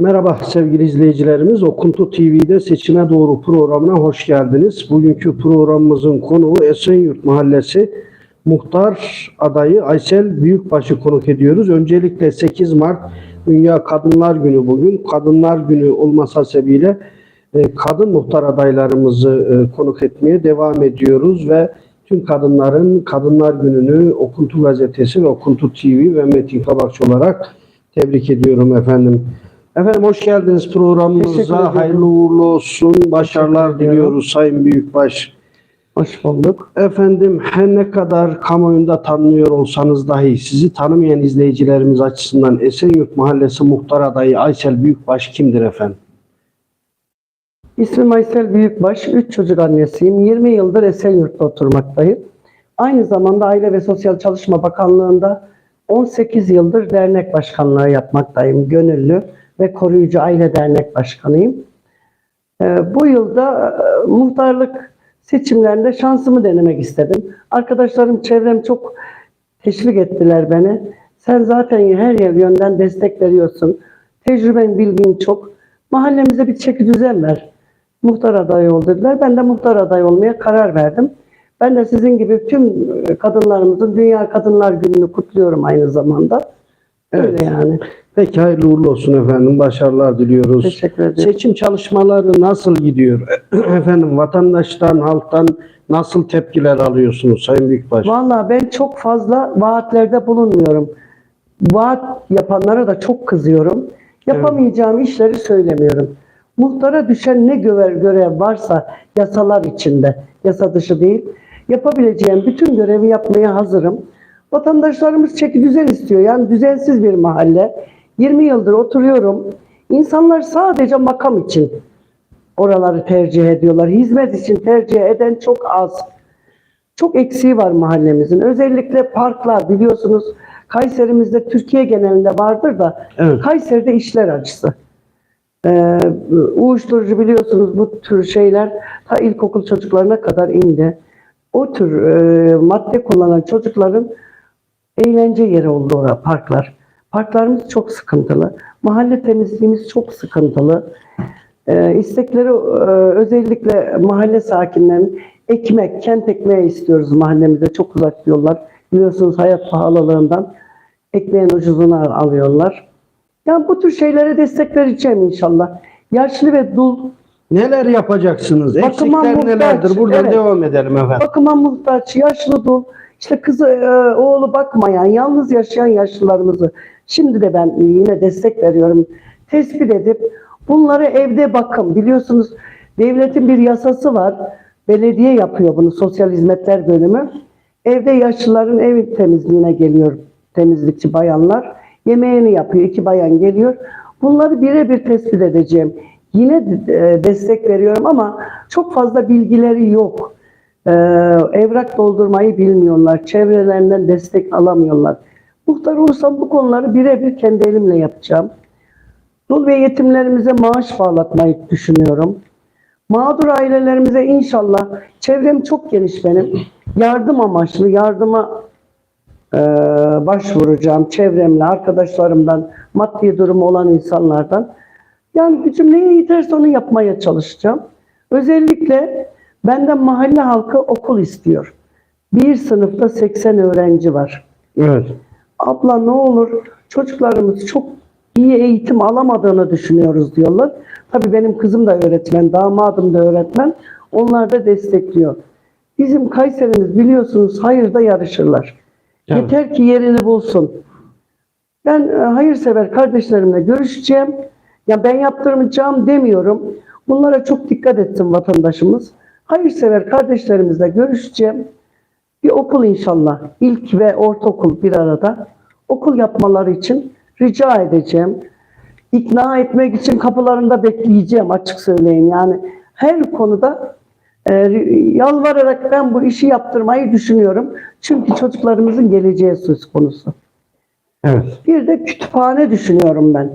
Merhaba sevgili izleyicilerimiz. Okuntu TV'de Seçime Doğru programına hoş geldiniz. Bugünkü programımızın konuğu Esenyurt Mahallesi Muhtar adayı Aysel Büyükbaş'ı konuk ediyoruz. Öncelikle 8 Mart Dünya Kadınlar Günü bugün. Kadınlar Günü olması sebebiyle e, kadın muhtar adaylarımızı e, konuk etmeye devam ediyoruz ve tüm kadınların Kadınlar Günü'nü Okuntu Gazetesi ve Okuntu TV ve Metin Kabakçı olarak tebrik ediyorum efendim. Efendim hoş geldiniz programımıza. Hayırlı uğurlu olsun. Başarılar diliyoruz Sayın Büyükbaş. Hoş bulduk. Efendim her ne kadar kamuoyunda tanınıyor olsanız dahi sizi tanımayan izleyicilerimiz açısından Esenyurt Mahallesi Muhtar Adayı Aysel Büyükbaş kimdir efendim? İsmim Aysel Büyükbaş. 3 çocuk annesiyim. 20 yıldır Esenyurt'ta oturmaktayım. Aynı zamanda Aile ve Sosyal Çalışma Bakanlığı'nda 18 yıldır dernek başkanlığı yapmaktayım. Gönüllü ve koruyucu aile dernek başkanıyım. Ee, bu yılda e, muhtarlık seçimlerinde şansımı denemek istedim. Arkadaşlarım, çevrem çok teşvik ettiler beni. Sen zaten her yer yönden destek veriyorsun. Tecrüben, bilgin çok. Mahallemize bir çeki düzen ver. Muhtar adayı ol dediler. Ben de muhtar adayı olmaya karar verdim. Ben de sizin gibi tüm e, kadınlarımızın Dünya Kadınlar Günü'nü kutluyorum aynı zamanda. Öyle Evet. yani. Peki hayırlı uğurlu olsun efendim. Başarılar diliyoruz. Teşekkür ederim. Seçim çalışmaları nasıl gidiyor? efendim vatandaştan, halktan nasıl tepkiler alıyorsunuz Sayın Büyükbaş? Vallahi ben çok fazla vaatlerde bulunmuyorum. Vaat yapanlara da çok kızıyorum. Yapamayacağım işleri söylemiyorum. Muhtara düşen ne görev, görev varsa yasalar içinde, yasa dışı değil, yapabileceğim bütün görevi yapmaya hazırım. Vatandaşlarımız çeki düzen istiyor. Yani düzensiz bir mahalle. 20 yıldır oturuyorum. İnsanlar sadece makam için oraları tercih ediyorlar. Hizmet için tercih eden çok az. Çok eksiği var mahallemizin. Özellikle parklar biliyorsunuz Kayserimizde Türkiye genelinde vardır da Evet. Kayseri'de işler acısı. Ee, uyuşturucu biliyorsunuz bu tür şeyler ta ilkokul çocuklarına kadar indi. O tür e, madde kullanan çocukların eğlence yeri oldu orada parklar. Parklarımız çok sıkıntılı. Mahalle temizliğimiz çok sıkıntılı. Ee, istekleri e, özellikle mahalle sakinlerinin ekmek, kent ekmeği istiyoruz mahallemizde. Çok uzak yollar. Biliyorsunuz hayat pahalılığından ekmeğin ucuzunu al- alıyorlar. Yani bu tür şeylere destek vereceğim inşallah. Yaşlı ve dul Neler yapacaksınız? Bakıma Eksikler muhtaç, nelerdir? Buradan evet. devam edelim efendim. bakıma muhtaç, yaşlı dul, işte kızı, e, oğlu bakmayan, yalnız yaşayan yaşlılarımızı şimdi de ben yine destek veriyorum. Tespit edip bunları evde bakım. Biliyorsunuz devletin bir yasası var. Belediye yapıyor bunu Sosyal Hizmetler Bölümü. Evde yaşlıların ev temizliğine geliyor temizlikçi bayanlar. Yemeğini yapıyor. iki bayan geliyor. Bunları birebir tespit edeceğim. Yine e, destek veriyorum ama çok fazla bilgileri yok. Ee, evrak doldurmayı bilmiyorlar. Çevrelerinden destek alamıyorlar. Muhtar olursam bu konuları birebir kendi elimle yapacağım. Dul ve yetimlerimize maaş bağlatmayı düşünüyorum. Mağdur ailelerimize inşallah, çevrem çok geniş benim. Yardım amaçlı, yardıma e, başvuracağım çevremle, arkadaşlarımdan, maddi durumu olan insanlardan. Yani gücüm neye yeterse onu yapmaya çalışacağım. Özellikle benden mahalle halkı okul istiyor. Bir sınıfta 80 öğrenci var. Evet. Abla ne olur çocuklarımız çok iyi eğitim alamadığını düşünüyoruz diyorlar. Tabii benim kızım da öğretmen, damadım da öğretmen. Onlar da destekliyor. Bizim Kayserimiz biliyorsunuz hayırda yarışırlar. Evet. Yeter ki yerini bulsun. Ben e, hayırsever kardeşlerimle görüşeceğim. Ya ben yaptırmayacağım demiyorum. Bunlara çok dikkat etsin vatandaşımız. Hayırsever kardeşlerimizle görüşeceğim. Bir okul inşallah. İlk ve ortaokul bir arada. Okul yapmaları için rica edeceğim. İkna etmek için kapılarında bekleyeceğim açık söyleyeyim. Yani her konuda e, yalvararak ben bu işi yaptırmayı düşünüyorum. Çünkü çocuklarımızın geleceği söz konusu. Evet. Bir de kütüphane düşünüyorum ben.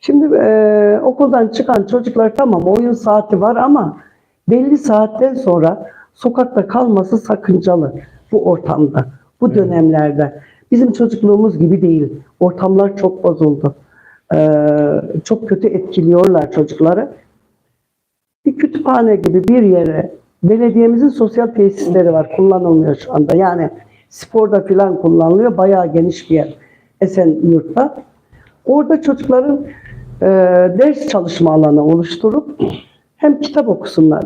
Şimdi e, okuldan çıkan çocuklar tamam oyun saati var ama belli saatten sonra sokakta kalması sakıncalı bu ortamda, bu dönemlerde. Bizim çocukluğumuz gibi değil. Ortamlar çok bozuldu. Ee, çok kötü etkiliyorlar çocukları. Bir kütüphane gibi bir yere belediyemizin sosyal tesisleri var. Kullanılmıyor şu anda. Yani sporda falan kullanılıyor. Bayağı geniş bir yer. Esenyurt'ta. Orada çocukların e, ders çalışma alanı oluşturup hem kitap okusunlar.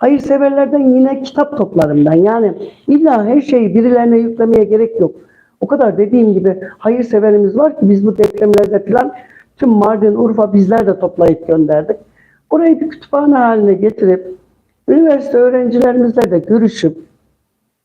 Hayırseverlerden yine kitap toplarım ben. Yani illa her şeyi birilerine yüklemeye gerek yok. O kadar dediğim gibi hayırseverimiz var ki biz bu depremlerde falan tüm Mardin, Urfa bizler de toplayıp gönderdik. Orayı bir kütüphane haline getirip üniversite öğrencilerimizle de görüşüp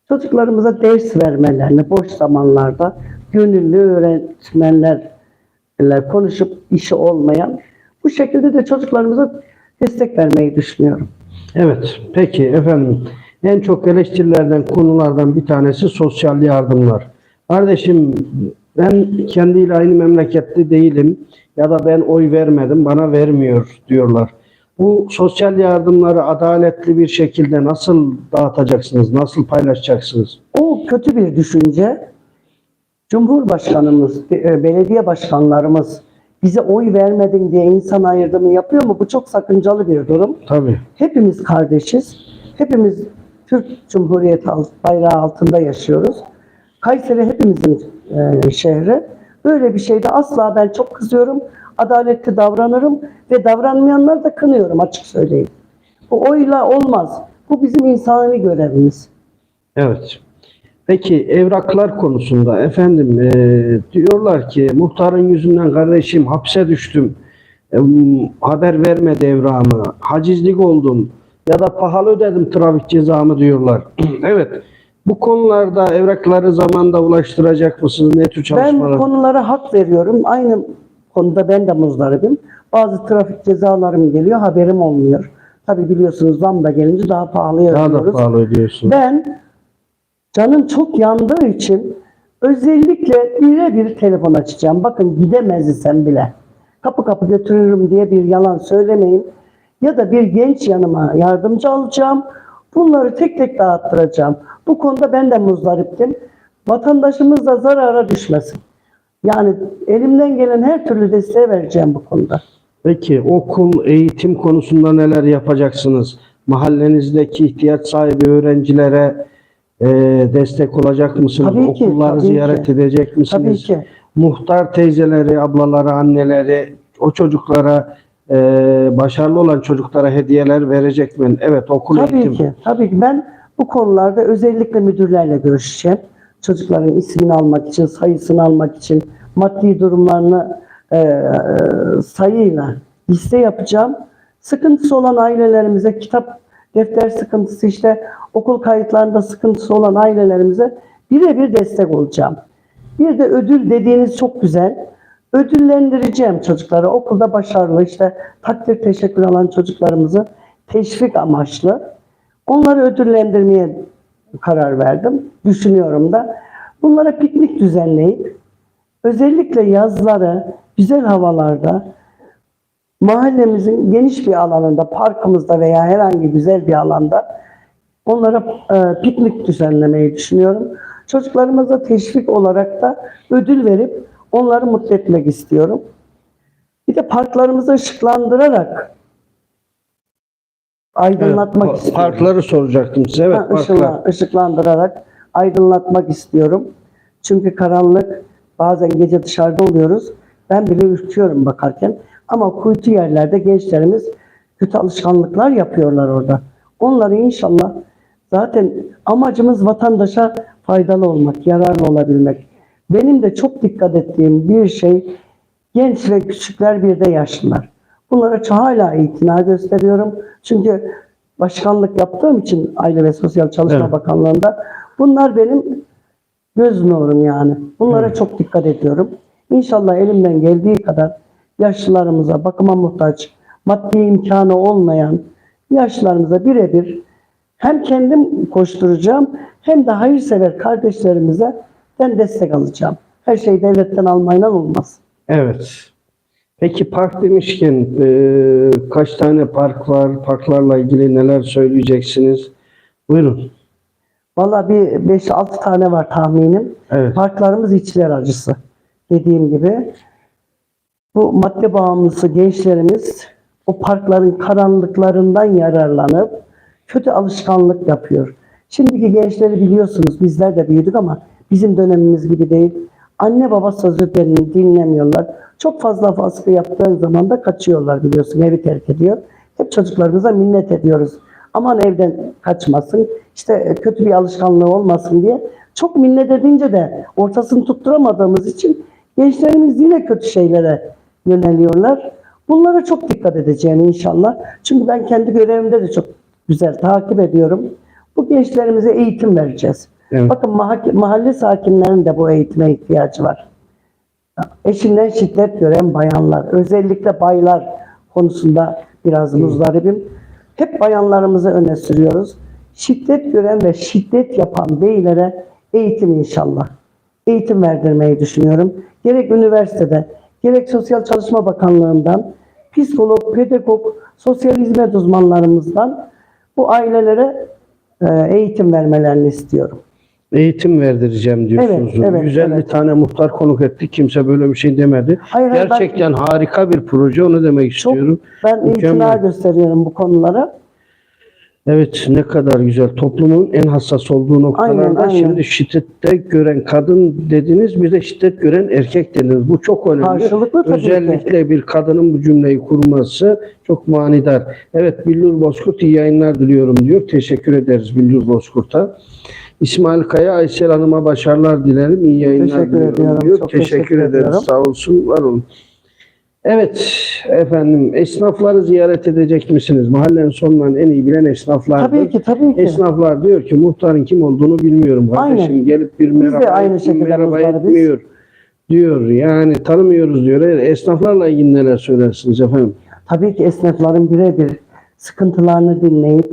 çocuklarımıza ders vermelerini boş zamanlarda gönüllü öğretmenlerle konuşup işi olmayan bu şekilde de çocuklarımıza destek vermeyi düşünüyorum. Evet, peki efendim. En çok eleştirilerden konulardan bir tanesi sosyal yardımlar. Kardeşim ben kendiyle aynı memleketli değilim ya da ben oy vermedim bana vermiyor diyorlar. Bu sosyal yardımları adaletli bir şekilde nasıl dağıtacaksınız, nasıl paylaşacaksınız? O kötü bir düşünce. Cumhurbaşkanımız, e, belediye başkanlarımız bize oy vermedin diye insan ayırdımı yapıyor mu? Bu çok sakıncalı bir durum. Tabii. Hepimiz kardeşiz. Hepimiz Türk Cumhuriyeti bayrağı altında yaşıyoruz. Kayseri hepimizin e, şehri. Böyle bir şeyde asla ben çok kızıyorum. Adaletli davranırım ve davranmayanları da kınıyorum açık söyleyeyim. Bu oyla olmaz. Bu bizim insani görevimiz. Evet. Peki evraklar konusunda efendim eee, diyorlar ki muhtarın yüzünden kardeşim hapse düştüm. Em, haber vermedi evrağımı. Hacizlik oldum. Ya da pahalı ödedim trafik cezamı diyorlar. evet. Bu konularda evrakları zamanda ulaştıracak mısınız? Ne tür Ben çalışmalar? bu konulara hak veriyorum. Aynı konuda ben de muzdaribim. Bazı trafik cezalarım geliyor, haberim olmuyor. Tabi biliyorsunuz zam da gelince daha pahalıya Daha da ödüyoruz. pahalı ödüyorsun. Ben canım çok yandığı için özellikle birebir telefon açacağım. Bakın gidemez isem bile. Kapı kapı götürürüm diye bir yalan söylemeyin. Ya da bir genç yanıma yardımcı alacağım. Bunları tek tek dağıttıracağım. Bu konuda ben de muzdariptim. Vatandaşımız da zarara düşmesin. Yani elimden gelen her türlü desteği vereceğim bu konuda. Peki okul, eğitim konusunda neler yapacaksınız? Mahallenizdeki ihtiyaç sahibi öğrencilere e, destek olacak mısınız? Tabii ki, Okulları tabii ziyaret ki. edecek misiniz? Tabii ki. Muhtar teyzeleri, ablaları, anneleri o çocuklara e, başarılı olan çocuklara hediyeler verecek mi? Evet okul Tabii eğitim. ki. Tabii ki. Ben bu konularda özellikle müdürlerle görüşeceğim. Çocukların ismini almak için, sayısını almak için, maddi durumlarını e, e, sayıyla liste yapacağım. Sıkıntısı olan ailelerimize kitap, defter sıkıntısı işte okul kayıtlarında sıkıntısı olan ailelerimize birebir destek olacağım. Bir de ödül dediğiniz çok güzel. Ödüllendireceğim çocukları. Okulda başarılı işte takdir teşekkür alan çocuklarımızı teşvik amaçlı onları ödüllendirmeye karar verdim. Düşünüyorum da. Bunlara piknik düzenleyip özellikle yazları güzel havalarda mahallemizin geniş bir alanında, parkımızda veya herhangi güzel bir alanda onlara e, piknik düzenlemeyi düşünüyorum. Çocuklarımıza teşvik olarak da ödül verip onları mutlu etmek istiyorum. Bir de parklarımızı ışıklandırarak aydınlatmak Evet, istiyorum. Parkları soracaktım size. Evet Ha, parklar. ışıklandırarak aydınlatmak istiyorum. Çünkü karanlık bazen gece dışarıda oluyoruz. Ben bile ürküyorum bakarken. Ama kuytu yerlerde gençlerimiz kötü alışkanlıklar yapıyorlar orada. Onları inşallah zaten amacımız vatandaşa faydalı olmak, yararlı olabilmek. Benim de çok dikkat ettiğim bir şey genç ve küçükler bir de yaşlılar. Bunlara hala itina gösteriyorum. Çünkü başkanlık yaptığım için Aile ve Sosyal Çalışma Evet. Bakanlığı'nda bunlar benim göz nurum yani. Bunlara Evet. çok dikkat ediyorum. İnşallah elimden geldiği kadar yaşlılarımıza, bakıma muhtaç, maddi imkanı olmayan yaşlılarımıza birebir hem kendim koşturacağım hem de hayırsever kardeşlerimize ben destek alacağım. Her şey devletten almayla olmaz. Evet. Peki park demişken e, kaç tane park var? Parklarla ilgili neler söyleyeceksiniz? Buyurun. Valla bir 5-6 tane var tahminim. Evet. Parklarımız içler acısı. Dediğim gibi. Bu madde bağımlısı gençlerimiz o parkların karanlıklarından yararlanıp kötü alışkanlık yapıyor. Şimdiki gençleri biliyorsunuz bizler de büyüdük ama bizim dönemimiz gibi değil. Anne baba sözlerini dinlemiyorlar. Çok fazla baskı yaptığın zaman da kaçıyorlar biliyorsun evi terk ediyor. Hep çocuklarımıza minnet ediyoruz. Aman evden kaçmasın, işte kötü bir alışkanlığı olmasın diye. Çok minnet edince de ortasını tutturamadığımız için gençlerimiz yine kötü şeylere yöneliyorlar. Bunlara çok dikkat edeceğim inşallah. Çünkü ben kendi görevimde de çok güzel takip ediyorum. Bu gençlerimize eğitim vereceğiz. Evet. Bakın mahalle, mahalle sakinlerinin de bu eğitime ihtiyacı var. Eşinden şiddet gören bayanlar, özellikle baylar konusunda biraz muzdaribim. Hep bayanlarımızı öne sürüyoruz. Şiddet gören ve şiddet yapan beylere eğitim inşallah. Eğitim verdirmeyi düşünüyorum. Gerek üniversitede, gerek Sosyal Çalışma Bakanlığı'ndan, psikolog, pedagog, sosyal hizmet uzmanlarımızdan bu ailelere e, eğitim vermelerini istiyorum. Eğitim verdireceğim diyorsunuz. Evet, evet, 150 evet. tane muhtar konuk ettik. Kimse böyle bir şey demedi. Hayır, hayır, ben- Gerçekten harika bir proje. Onu demek Çok istiyorum. ben Mükemmel. itina gösteriyorum bu konulara. Evet ne kadar güzel. Toplumun en hassas olduğu noktalarda Aynen, aynen. şimdi şiddette gören kadın dediniz bir de şiddet gören erkek dediniz. Bu çok önemli. Karşılıklı tabii ki. Özellikle bir kadının bu cümleyi kurması çok manidar. Evet Billur Bozkurt iyi yayınlar diliyorum diyor. Teşekkür ederiz Billur Bozkurt'a. İsmail Kaya Aysel Hanım'a başarılar dilerim. İyi yayınlar Teşekkür diliyorum ediyorum. diyor. Çok teşekkür, teşekkür ederiz. Sağ olsun, var olun. Evet efendim esnafları ziyaret edecek misiniz? Mahallenin sorunlarını en iyi bilen esnaflardır. Tabii ki tabii ki. Esnaflar diyor ki muhtarın kim olduğunu bilmiyorum. Kardeşim Aynen. gelip bir Biz de merhaba, aynı şekilde merhaba muhtarı biz. etmiyor diyor. Yani tanımıyoruz diyor. Esnaflarla ilgili neler söylersiniz efendim? Tabii ki esnafların birebir sıkıntılarını dinleyip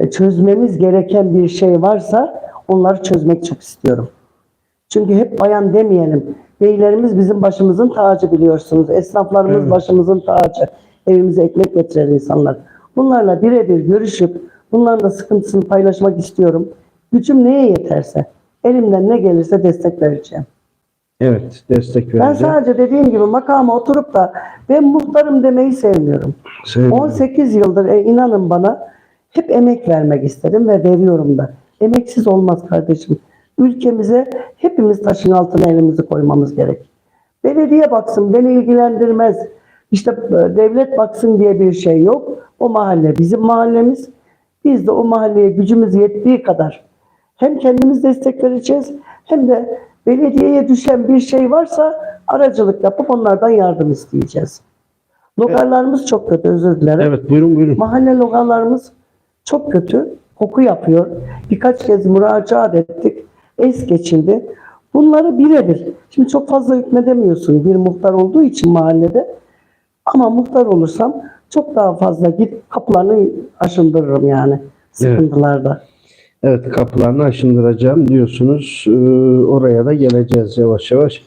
e, çözmemiz gereken bir şey varsa onları çözmek çok istiyorum. Çünkü hep bayan demeyelim. Beylerimiz bizim başımızın tacı biliyorsunuz. Esnaflarımız Evet. başımızın tacı. Evimize ekmek getiren insanlar. Bunlarla birebir görüşüp bunların da sıkıntısını paylaşmak istiyorum. Gücüm neye yeterse, elimden ne gelirse destek vereceğim. Evet destek Ben vereceğim. sadece dediğim gibi makama oturup da ben muhtarım demeyi sevmiyorum. Sevinirim. 18 yıldır e, inanın bana hep emek vermek istedim ve veriyorum da. Emeksiz olmaz kardeşim. Ülkemize hepimiz taşın altına elimizi koymamız gerek. Belediye baksın beni ilgilendirmez. İşte e, devlet baksın diye bir şey yok. O mahalle bizim mahallemiz. Biz de o mahalleye gücümüz yettiği kadar hem kendimiz destek vereceğiz hem de belediyeye düşen bir şey varsa aracılık yapıp onlardan yardım isteyeceğiz. Logarlarımız çok kötü özür dilerim. Evet buyurun buyurun. Mahalle logarlarımız çok kötü. Koku yapıyor. Birkaç kez müracaat ettik. Es geçildi. Bunları birebir. Şimdi çok fazla hükmedemiyorsun bir muhtar olduğu için mahallede. Ama muhtar olursam çok daha fazla git kapılarını aşındırırım yani sıkıntılarda. Evet kapılarını aşındıracağım diyorsunuz. Ee, oraya da geleceğiz yavaş yavaş.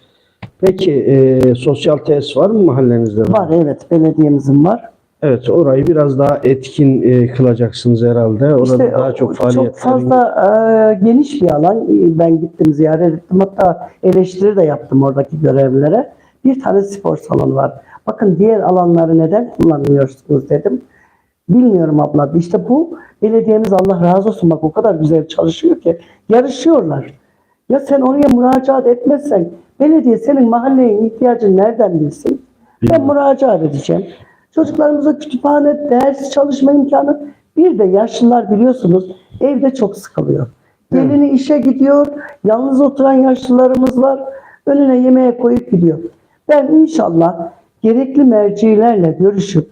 Peki e, sosyal tesis var mı mahallenizde? Var evet belediyemizin var. Evet orayı biraz daha etkin e, kılacaksınız herhalde. Orada İşte daha çok faaliyetler. çok fazla e, geniş bir alan. Ben gittim ziyaret ettim. Hatta eleştiri de yaptım oradaki görevlilere. Bir tane spor salonu var. Bakın diğer alanları neden kullanmıyorsunuz dedim. Bilmiyorum abla. İşte bu belediyemiz Allah razı olsun bak o kadar güzel çalışıyor ki yarışıyorlar. Ya sen oraya müracaat etmezsen belediye senin mahallenin ihtiyacını nereden bilsin? Ben müracaat edeceğim. Çocuklarımıza kütüphane, ders çalışma imkanı. Bir de yaşlılar biliyorsunuz evde çok sıkılıyor. Gelini işe gidiyor, yalnız oturan yaşlılarımız var. Önüne yemeğe koyup gidiyor. Ben inşallah gerekli mercilerle görüşüp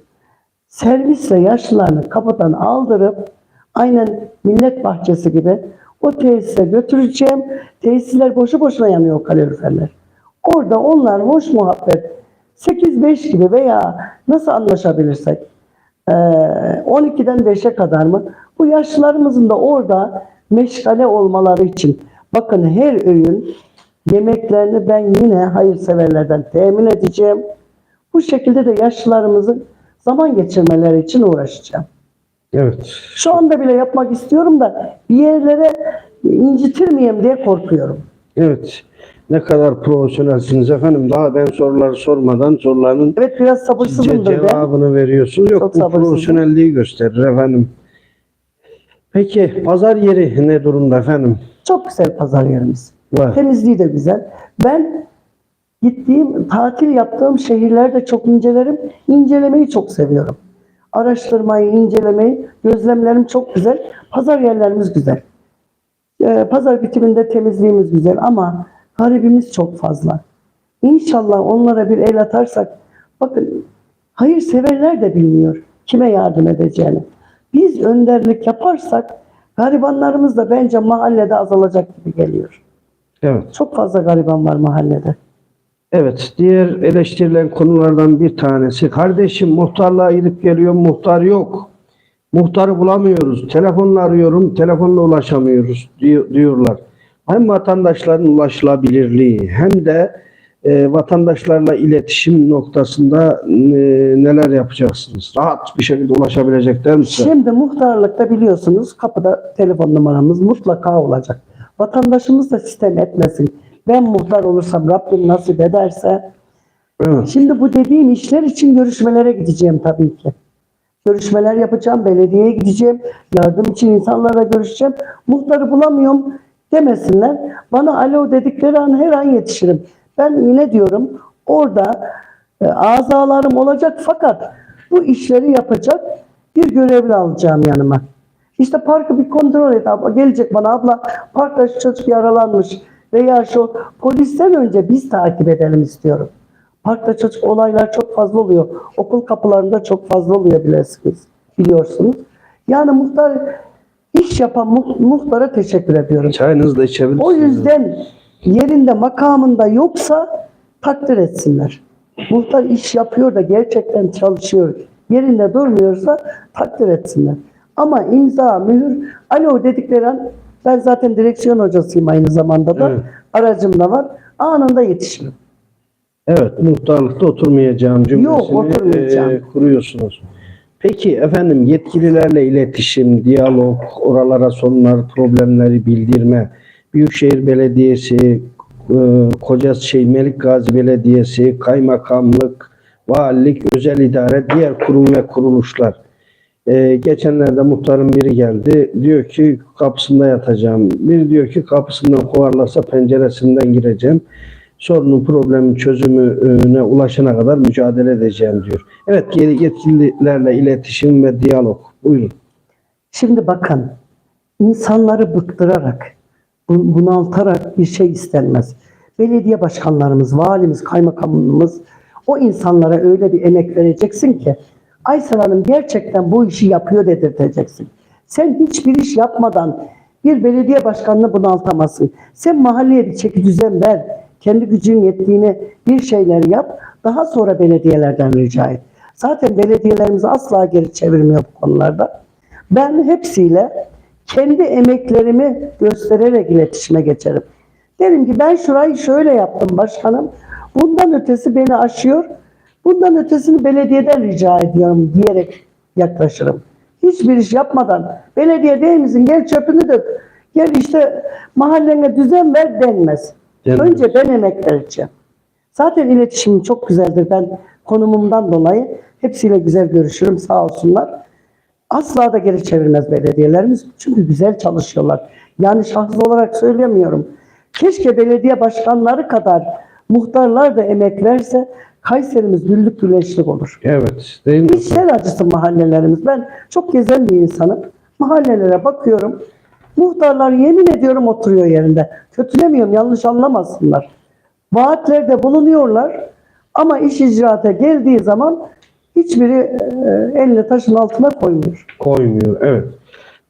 servisle yaşlılarını kapıdan aldırıp aynen millet bahçesi gibi o tesise götüreceğim. Tesisler boşu boşuna yanıyor kaloriferler. Orada onlar hoş muhabbet 8-5 gibi veya nasıl anlaşabilirsek eee, 12'den 5'e kadar mı bu yaşlılarımızın da orada meşgale olmaları için bakın her öğün yemeklerini ben yine hayırseverlerden temin edeceğim. Bu şekilde de yaşlılarımızın zaman geçirmeleri için uğraşacağım. Evet. Şu anda bile yapmak istiyorum da bir yerlere incitir miyim diye korkuyorum. Evet. Ne kadar profesyonelsiniz efendim. Daha ben soruları sormadan soruların Evet biraz sabırsızımdır ben. cevabını veriyorsunuz. Yok Çok bu sabırsızım. profesyonelliği gösterir efendim. Peki pazar yeri ne durumda efendim? Çok güzel pazar yerimiz. Var. Temizliği de güzel. Ben gittiğim, tatil yaptığım şehirlerde çok incelerim. İncelemeyi çok seviyorum. Araştırmayı, incelemeyi, gözlemlerim çok güzel. Pazar yerlerimiz güzel. Ee, pazar bitiminde temizliğimiz güzel ama garibimiz çok fazla. İnşallah onlara bir el atarsak, bakın hayırseverler de bilmiyor kime yardım edeceğini. Biz önderlik yaparsak garibanlarımız da bence mahallede azalacak gibi geliyor. Evet. Çok fazla gariban var mahallede. Evet, diğer eleştirilen konulardan bir tanesi. Kardeşim muhtarlığa gidip geliyor, muhtar yok. Muhtarı bulamıyoruz. Telefonla arıyorum, telefonla ulaşamıyoruz diyor- diyorlar. Hem vatandaşların ulaşılabilirliği hem de e, vatandaşlarla iletişim noktasında e, neler yapacaksınız? Rahat bir şekilde ulaşabilecekler misiniz? Şimdi muhtarlıkta biliyorsunuz kapıda telefon numaramız mutlaka olacak. Vatandaşımız da sistem etmesin. Ben muhtar olursam Rabbim nasip ederse. Evet. Şimdi bu dediğim işler için görüşmelere gideceğim tabii ki. Görüşmeler yapacağım, belediyeye gideceğim, yardım için insanlarla görüşeceğim. Muhtarı bulamıyorum demesinler. Bana alo dedikleri an her an yetişirim. Ben yine diyorum orada e, azalarım olacak fakat bu işleri yapacak bir görevli alacağım yanıma. İşte parkı bir kontrol et abla. Gelecek bana abla parkta şu çocuk yaralanmış veya şu polisten önce biz takip edelim istiyorum. Parkta çocuk olaylar çok fazla oluyor. Okul kapılarında çok fazla oluyor bilirsiniz. Biliyorsunuz. Yani muhtar iş yapan mu- muhtara teşekkür ediyorum. Çayınızı da içebilirsiniz. O yüzden yerinde makamında yoksa takdir etsinler. Muhtar iş yapıyor da gerçekten çalışıyor. Yerinde durmuyorsa takdir etsinler. Ama imza, mühür, alo dedikleri an ben zaten direksiyon hocasıyım aynı zamanda da. Evet. Aracım da var. Anında yetişirim. Evet, muhtarlıkta oturmayacağım cümlesini Yok, oturmayacağım. e, kuruyorsunuz. Peki efendim yetkililerle iletişim, diyalog, oralara sorunlar, problemleri bildirme, Büyükşehir Belediyesi, e, Kocasişehir Melik Gazi Belediyesi, Kaymakamlık, Valilik, Özel İdare, diğer kurum ve kuruluşlar. E, geçenlerde muhtarın biri geldi. Diyor ki kapısında yatacağım. Biri diyor ki kapısından kovarlarsa penceresinden gireceğim. Sorunun problemin çözümüne ulaşana kadar mücadele edeceğim diyor. Evet yetkililerle iletişim ve diyalog. Buyurun. Şimdi bakın, insanları bıktırarak, bu- bunaltarak bir şey istenmez. Belediye başkanlarımız, valimiz, kaymakamımız o insanlara öyle bir emek vereceksin ki Aysel Hanım gerçekten bu işi yapıyor dedirteceksin. Sen hiçbir iş yapmadan bir belediye başkanını bunaltamazsın. Sen mahalleye bir çeki düzen ver. Kendi gücün yettiğini bir şeyler yap. Daha sonra belediyelerden rica et. Zaten belediyelerimiz asla geri çevirmiyor bu konularda. Ben hepsiyle kendi emeklerimi göstererek iletişime geçerim. Derim ki ben şurayı şöyle yaptım başkanım. Bundan ötesi beni aşıyor. Bundan ötesini belediyeden rica ediyorum diyerek yaklaşırım. Hiçbir iş yapmadan belediye değil misin gel çöpünü dök. Gel işte mahallene düzen ver denmez. Denmez. Önce ben emek vereceğim. Zaten iletişimim çok güzeldir. Ben konumumdan dolayı hepsiyle güzel görüşürüm sağ olsunlar. Asla da geri çevirmez belediyelerimiz. Çünkü güzel çalışıyorlar. Yani şahıs olarak söylemiyorum. Keşke belediye başkanları kadar muhtarlar da emek verse Kayserimiz güllük güneşlik olur. Evet. Değil mi? İçler acısı mahallelerimiz. Ben çok gezen bir insanım. Mahallelere bakıyorum. Muhtarlar yemin ediyorum oturuyor yerinde. Kötülemiyorum yanlış anlamasınlar. Vaatlerde bulunuyorlar ama iş icraata geldiği zaman hiçbiri e, taşın altına koymuyor. Koymuyor. Evet.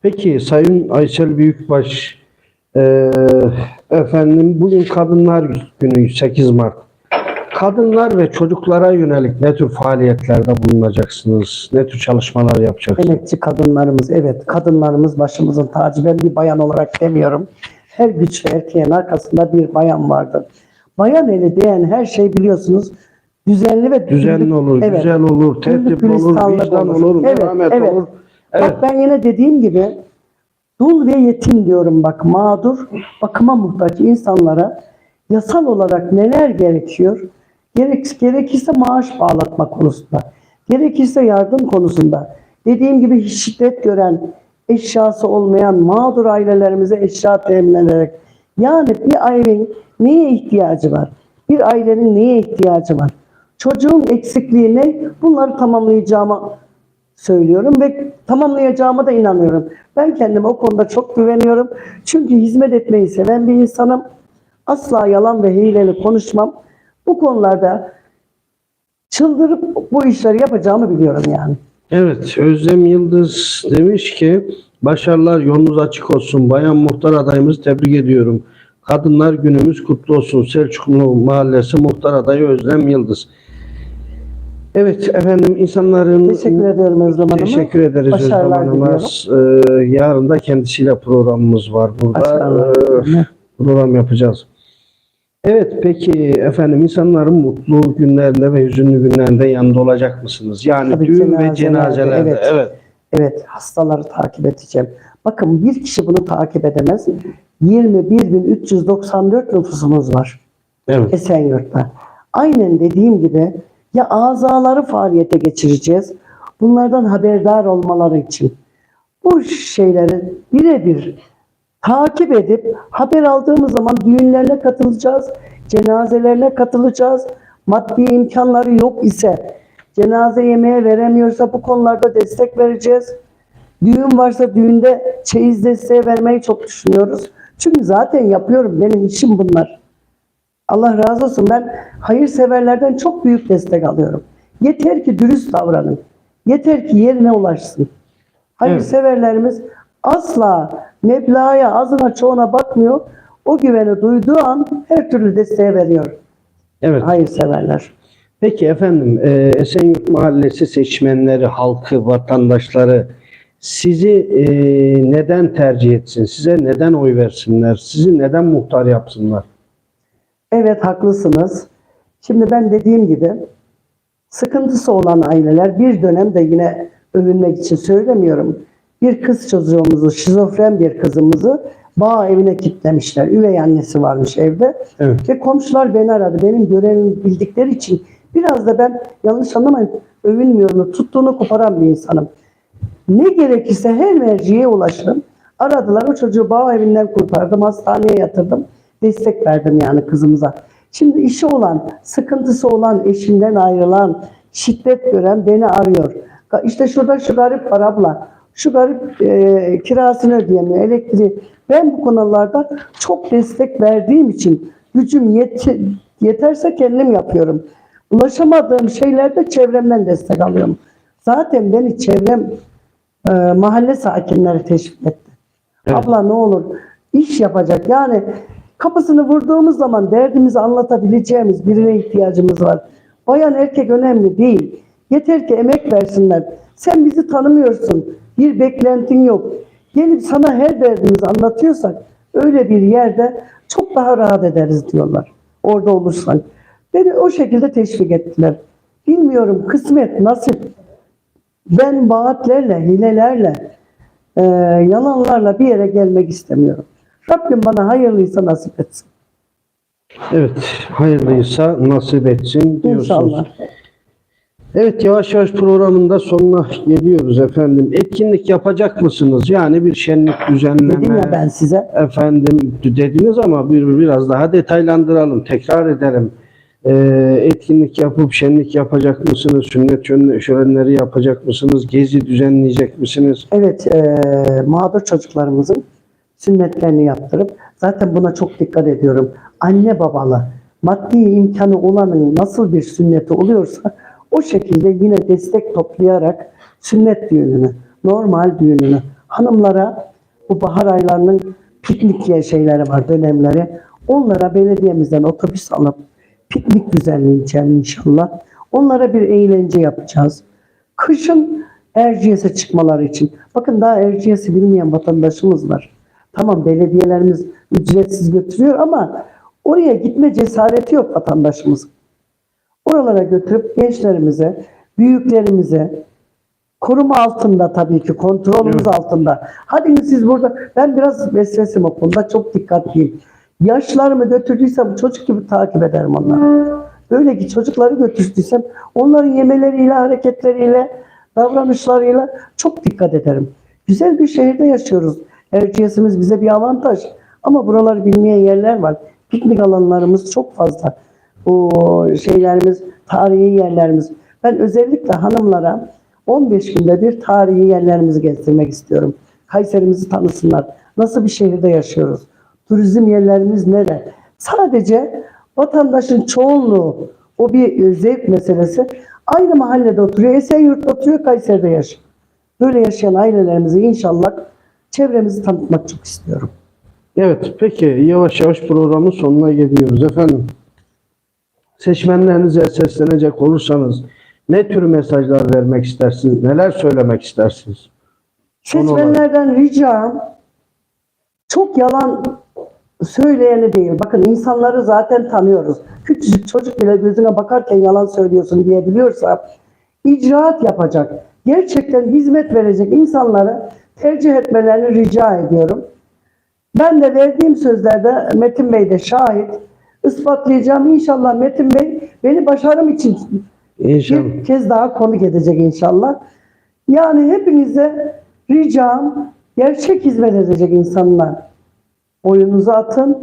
Peki Sayın Aysel Büyükbaş e, efendim bugün Kadınlar Günü 8 Mart. Kadınlar ve çocuklara yönelik ne tür faaliyetlerde bulunacaksınız? Ne tür çalışmalar yapacaksınız? Emekçi kadınlarımız, evet kadınlarımız başımızın tacı. Ben bir bayan olarak demiyorum. Her güçlü erkeğin arkasında bir bayan vardır. Bayan eli diyen her şey biliyorsunuz düzenli ve Düzenli güllük- olur, Evet. güzel olur, tertip olur, vicdan olur, merhamet olur. Evet. Bak ben yine dediğim gibi dul ve yetim diyorum bak mağdur, bakıma muhtaç insanlara yasal olarak neler gerekiyor? Gerek, gerekirse maaş bağlatma konusunda, gerekirse yardım konusunda, dediğim gibi şiddet gören, eşyası olmayan mağdur ailelerimize eşya temin ederek, yani bir ailenin neye ihtiyacı var? Bir ailenin neye ihtiyacı var? Çocuğun eksikliği ne? Bunları tamamlayacağıma söylüyorum ve tamamlayacağıma da inanıyorum. Ben kendime o konuda çok güveniyorum. Çünkü hizmet etmeyi seven bir insanım. Asla yalan ve hileli konuşmam. Bu konularda çıldırıp bu işleri yapacağımı biliyorum yani. Evet, Özlem Yıldız demiş ki başarılar yolunuz açık olsun. Bayan muhtar adayımızı tebrik ediyorum. Kadınlar günümüz kutlu olsun. Selçuklu Mahallesi muhtar adayı Özlem Yıldız. Evet efendim insanların Teşekkür ediyorum Özlem Hanım'a. Teşekkür ederiz Özlem Başarılar Hanım'a. Ee, yarın da kendisiyle programımız var burada. Ee, program yapacağız. Evet peki efendim insanların mutlu günlerinde ve hüzünlü günlerinde yanında olacak mısınız? Yani Tabii düğün ve cenazelerde, cenazelerde. evet. evet. Evet, hastaları takip edeceğim. Bakın bir kişi bunu takip edemez. 21.394 nüfusumuz var Evet. Esenyurt'ta. Aynen dediğim gibi ya azaları faaliyete geçireceğiz. Bunlardan haberdar olmaları için. Bu şeyleri birebir takip edip haber aldığımız zaman düğünlerine katılacağız, cenazelerine katılacağız. Maddi imkanları yok ise, cenaze yemeğe veremiyorsa bu konularda destek vereceğiz. Düğün varsa düğünde çeyiz desteği vermeyi çok düşünüyoruz. Çünkü zaten yapıyorum, benim işim bunlar. Allah razı olsun. Ben hayırseverlerden çok büyük destek alıyorum. Yeter ki dürüst davranın. Yeter ki yerine ulaşsın. Hayırseverlerimiz asla meblağa, azına çoğuna bakmıyor. O güveni duyduğu an her türlü desteği veriyor. Evet. Hayırseverler. Peki efendim e, Esenyurt Mahallesi seçmenleri, halkı, vatandaşları sizi e, neden tercih etsin? Size neden oy versinler? Sizi neden muhtar yapsınlar? Evet haklısınız. Şimdi ben dediğim gibi sıkıntısı olan aileler bir dönem de yine övünmek için söylemiyorum. Bir kız çocuğumuzu, şizofren bir kızımızı bağ evine kilitlemişler. Üvey annesi varmış evde. Evet. Ve komşular beni aradı. Benim görevimi bildikleri için biraz da ben yanlış anlamayın övünmüyorum. Tuttuğunu koparan bir insanım. Ne gerekirse her merciye ulaştım. Aradılar o çocuğu bağ evinden kurtardım. Hastaneye yatırdım. Destek verdim yani kızımıza. Şimdi işi olan, sıkıntısı olan, eşinden ayrılan, şiddet gören beni arıyor. İşte şurada şu garip var abla. Şu garip e, kirasını ödeyemiyor, elektriği. Ben bu konularda çok destek verdiğim için gücüm yet- yeterse kendim yapıyorum. Ulaşamadığım şeylerde çevremden destek alıyorum. Zaten beni çevrem e, mahalle sakinleri teşvik etti. Evet. Abla ne olur iş yapacak. Yani kapısını vurduğumuz zaman derdimizi anlatabileceğimiz birine ihtiyacımız var. Bayan erkek önemli değil. Yeter ki emek versinler. Sen bizi tanımıyorsun. Bir beklentin yok. Gelip sana her derdimizi anlatıyorsak öyle bir yerde çok daha rahat ederiz diyorlar. Orada olursan. Beni o şekilde teşvik ettiler. Bilmiyorum kısmet, nasip. Ben vaatlerle, hilelerle, e, yalanlarla bir yere gelmek istemiyorum. Rabbim bana hayırlıysa nasip etsin. Evet, hayırlıysa nasip etsin diyorsunuz. İnşallah. Evet, yavaş yavaş programın da sonuna geliyoruz efendim. Etkinlik yapacak mısınız? Yani bir şenlik düzenleme. Dedim ya ben size. Efendim dediniz ama bir, biraz daha detaylandıralım, tekrar edelim. Ee, etkinlik yapıp şenlik yapacak mısınız? Sünnet şölenleri yapacak mısınız? Gezi düzenleyecek misiniz? Evet, e, mağdur çocuklarımızın sünnetlerini yaptırıp zaten buna çok dikkat ediyorum. Anne babalı, maddi imkanı olanın nasıl bir sünneti oluyorsa o şekilde yine destek toplayarak sünnet düğününü, normal düğününü hanımlara bu bahar aylarının piknik yer şeyleri var, dönemleri. Onlara belediyemizden otobüs alıp piknik düzenleyeceğim inşallah. Onlara bir eğlence yapacağız. Kışın Erciyes'e çıkmaları için. Bakın daha Erciyes'i bilmeyen vatandaşımız var. Tamam belediyelerimiz ücretsiz götürüyor ama oraya gitme cesareti yok vatandaşımızın. Oralara götürüp gençlerimize, büyüklerimize koruma altında tabii ki kontrolümüz altında. Hadi siz burada ben biraz vesvesim o konuda çok dikkatliyim. Yaşlarımı götürdüysem çocuk gibi takip ederim onları. Böyle ki çocukları götürdüysem onların yemeleriyle, hareketleriyle, davranışlarıyla çok dikkat ederim. Güzel bir şehirde yaşıyoruz. Erciyesimiz bize bir avantaj. Ama buraları bilmeyen yerler var. Piknik alanlarımız çok fazla. Bu şeylerimiz, tarihi yerlerimiz. Ben özellikle hanımlara 15 günde bir tarihi yerlerimizi gezdirmek istiyorum. Kayserimizi tanısınlar. Nasıl bir şehirde yaşıyoruz? Turizm yerlerimiz nere? Sadece vatandaşın çoğunluğu o bir e, zevk meselesi. Aynı mahallede oturuyor. Esenyurt'ta oturuyor, Kayseri'de yaşıyor. Böyle yaşayan ailelerimizi inşallah çevremizi tanıtmak çok istiyorum. Evet, peki yavaş yavaş programın sonuna geliyoruz efendim. Seçmenlerinize seslenecek olursanız ne tür mesajlar vermek istersiniz, neler söylemek istersiniz? Son olarak. Seçmenlerden ricam çok yalan söyleyeni değil. Bakın insanları zaten tanıyoruz. Küçücük çocuk bile gözüne bakarken yalan söylüyorsun diyebiliyorsa icraat yapacak, gerçekten hizmet verecek insanları tercih etmelerini rica ediyorum. Ben de verdiğim sözlerde Metin Bey de şahit. İspatlayacağım. İnşallah Metin Bey beni başarım için İnşallah. bir kez daha konuk edecek inşallah. Yani hepinize ricam gerçek hizmet edecek insanlar. Oyunuzu atın.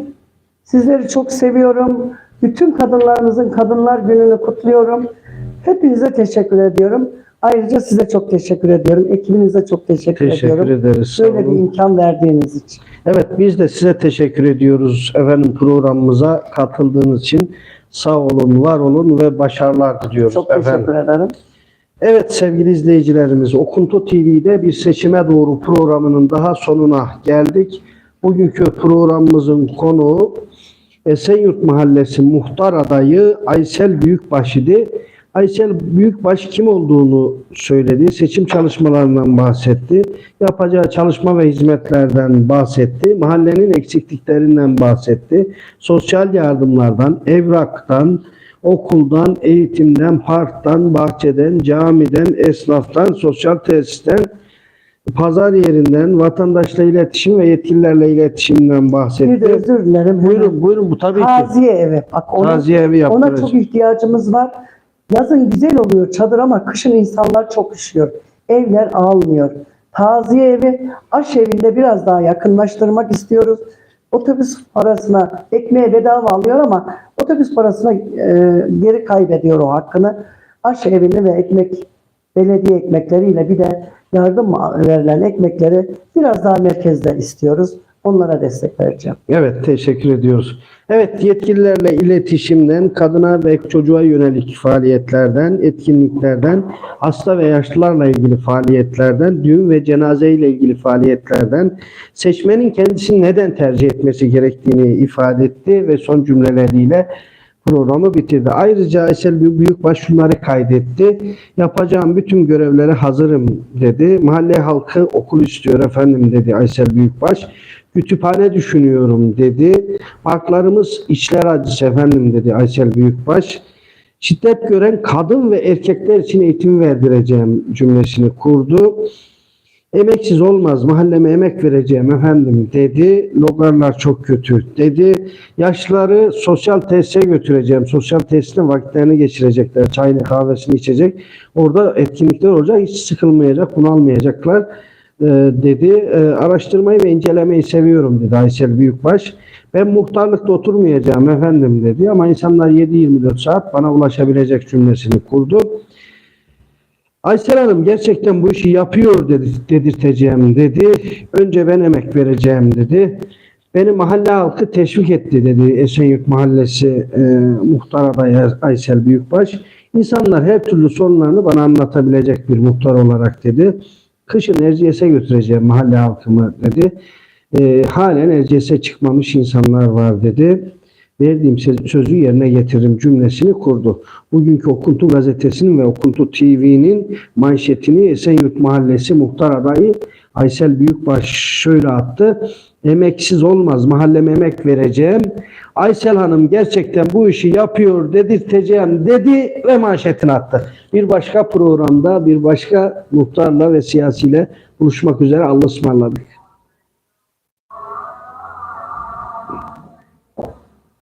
Sizleri çok seviyorum. Bütün kadınlarımızın Kadınlar Günü'nü kutluyorum. Hepinize teşekkür ediyorum. Ayrıca size çok teşekkür ediyorum. Ekibinize çok teşekkür, Teşekkür ediyorum. ederiz. Sağ Böyle bir imkan verdiğiniz için. Evet, biz de size teşekkür ediyoruz efendim programımıza katıldığınız için. Sağ olun, var olun ve başarılar diliyoruz Çok efendim. teşekkür ederim. Evet sevgili izleyicilerimiz Okuntu TV'de bir seçime doğru programının daha sonuna geldik. Bugünkü programımızın konuğu Esenyurt Mahallesi muhtar adayı Aysel Büyükbaş idi. Aysel Büyükbaş kim olduğunu söyledi. Seçim çalışmalarından bahsetti. Yapacağı çalışma ve hizmetlerden bahsetti. Mahallenin eksikliklerinden bahsetti. Sosyal yardımlardan, evraktan, okuldan, eğitimden, parktan, bahçeden, camiden, esnaftan, sosyal tesisten, pazar yerinden, vatandaşla iletişim ve yetkililerle iletişimden Bir de bahsetti. özür dilerim. Buyurun, buyurun bu tabii ki. Taziye evi. Bak onu, Taziye evi ona yaptıracağız. çok ihtiyacımız var. Yazın güzel oluyor çadır ama kışın insanlar çok üşüyor. Evler almıyor. Taziye evi, aş evinde biraz daha yakınlaştırmak istiyoruz. Otobüs parasına, ekmeğe bedava alıyor ama otobüs parasına e, geri kaybediyor o hakkını. Aş evini ve ekmek, belediye ekmekleriyle bir de yardım verilen ekmekleri biraz daha merkezde istiyoruz. Onlara destek vereceğim. Evet, teşekkür ediyoruz. Evet, yetkililerle iletişimden, kadına ve çocuğa yönelik faaliyetlerden, etkinliklerden, hasta ve yaşlılarla ilgili faaliyetlerden, düğün ve cenaze ile ilgili faaliyetlerden, seçmenin kendisini neden tercih etmesi gerektiğini ifade etti ve son cümleleriyle programı bitirdi. Ayrıca Aysel Büyük- Büyükbaş şunları kaydetti. Yapacağım bütün görevlere hazırım dedi. Mahalle halkı okul istiyor efendim dedi Aysel Büyükbaş. Kütüphane düşünüyorum dedi. Parklarımız içler acısı efendim dedi Aysel Büyükbaş. Şiddet gören kadın ve erkekler için eğitim verdireceğim cümlesini kurdu. Emeksiz olmaz mahalleme emek vereceğim efendim dedi. Logarlar çok kötü dedi. Yaşlıları sosyal tesise götüreceğim. Sosyal tesiste vakitlerini geçirecekler. Çayını kahvesini içecek. Orada etkinlikler olacak. Hiç sıkılmayacak, bunalmayacaklar e, dedi. E, araştırmayı ve incelemeyi seviyorum dedi Aysel Büyükbaş. Ben muhtarlıkta oturmayacağım efendim dedi ama insanlar 7-24 saat bana ulaşabilecek cümlesini kurdu. Aysel Hanım gerçekten bu işi yapıyor dedi, dedirteceğim dedi. Önce ben emek vereceğim dedi. Beni mahalle halkı teşvik etti dedi Esenyurt Mahallesi e, muhtar adayı Aysel Büyükbaş. İnsanlar her türlü sorunlarını bana anlatabilecek bir muhtar olarak dedi. Kışın Erciyes'e götüreceğim mahalle halkımı dedi. E, halen Erciyes'e çıkmamış insanlar var dedi. Verdiğim söz- sözü yerine getiririm cümlesini kurdu. Bugünkü Okuntu gazetesinin ve Okuntu TV'nin manşetini Esenyurt Mahallesi muhtar adayı Aysel Büyükbaş şöyle attı. Emeksiz olmaz mahalleme emek vereceğim. Aysel Hanım gerçekten bu işi yapıyor dedirteceğim dedi ve manşetini attı. Bir başka programda bir başka muhtarla ve siyasiyle buluşmak üzere Allah'a ısmarladık.